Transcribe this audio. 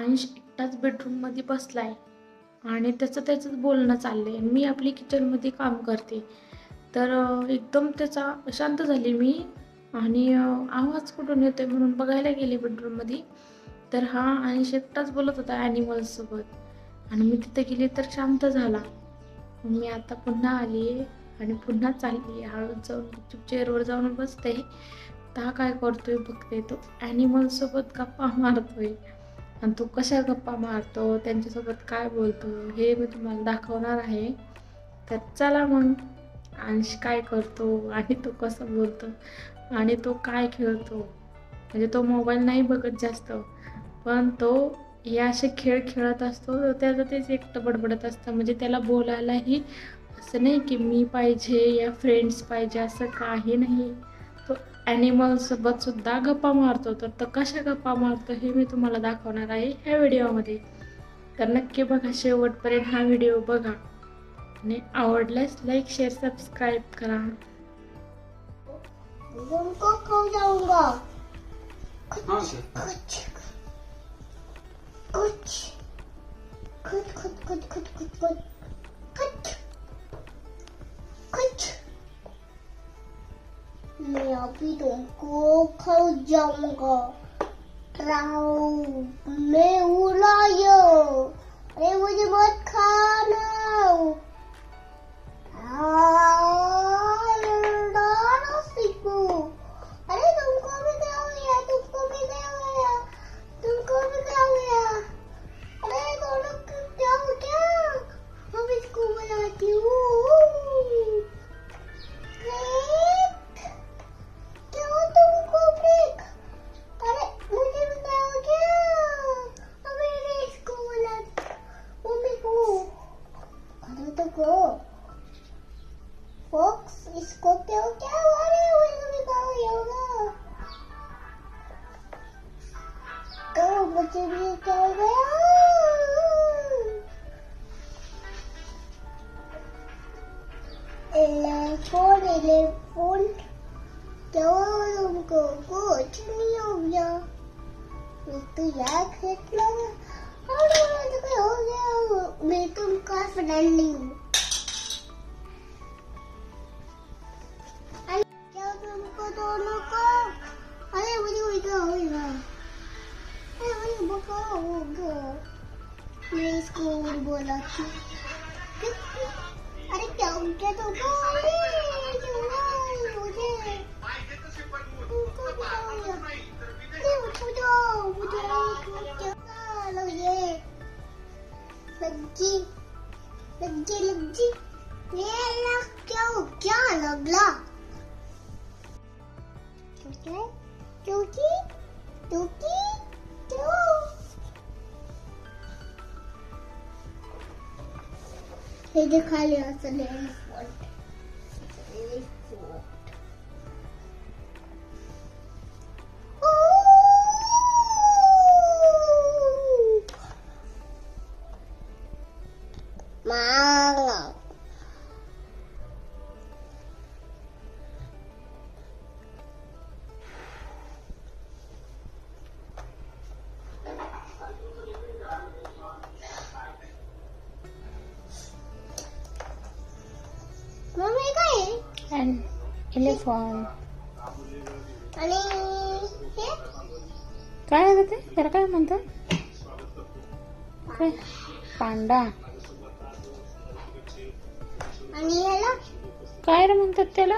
अंश एकटाच बेडरूममध्ये बसलाय. आणि त्याचं त्याचंच बोलणं चाललंय. मी आपली किचनमध्ये काम करते. तर एकदम त्याचा शांत झाली मी. आणि आवाज कुठून येतोय म्हणून बघायला गेले बेडरूममध्ये तर हा अंश एकटाच बोलत होता ॲनिमल्ससोबत आणि मी तिथे गेली तर शांत झाला. मी आता पुन्हा आली आहे आणि पुन्हा चालली. आहे हळूच जाऊन चेअरवर जाऊन बसते. तर हा काय करतोय बघते तो. ॲनिमल्ससोबत गप्पा मारतोय. आणि तो कशा गप्पा मारतो त्यांच्यासोबत काय बोलतो हे मी तुम्हाला दाखवणार आहे. तर चला मग अंश काय करतो आणि तो कसं बोलतो आणि तो काय खेळतो. म्हणजे तो मोबाईल नाही बघत जास्त पण तो हे असे खेळ खेळत असतो तर त्याचं तेच एकटं बडबडत असतं. म्हणजे त्याला बोलायलाही असं नाही की मी पाहिजे या फ्रेंड्स पाहिजे असं काही नाही. ॲनिमलसोबत सुद्धा गप्पा मारतो तर तो कशा गप्पा मारतो हे मी तुम्हाला दाखवणार आहे ह्या व्हिडिओमध्ये तर नक्की बघा शेवटपर्यंत हा व्हिडिओ बघा आणि आवडल्यास लाईक शेअर सबस्क्राईब करा 기둥고 커정거 라우 매울어요 매우지 못 जवळून कोको उचलून लावलं मी तुझ्या खेळलं मी तुमका फ्रेंडली मेरी स्कूल बोला अरे क्या क्या तो केलजी मेला क्यों क्या लगला? क्योंकि क्योंकि क्यों हे देखा लिया असले एलिफॉन आणि हे? काय आहे ते? त्याला काय म्हणतात? काय? पांडा. आणि ह्याला काय रे म्हणतात त्याला?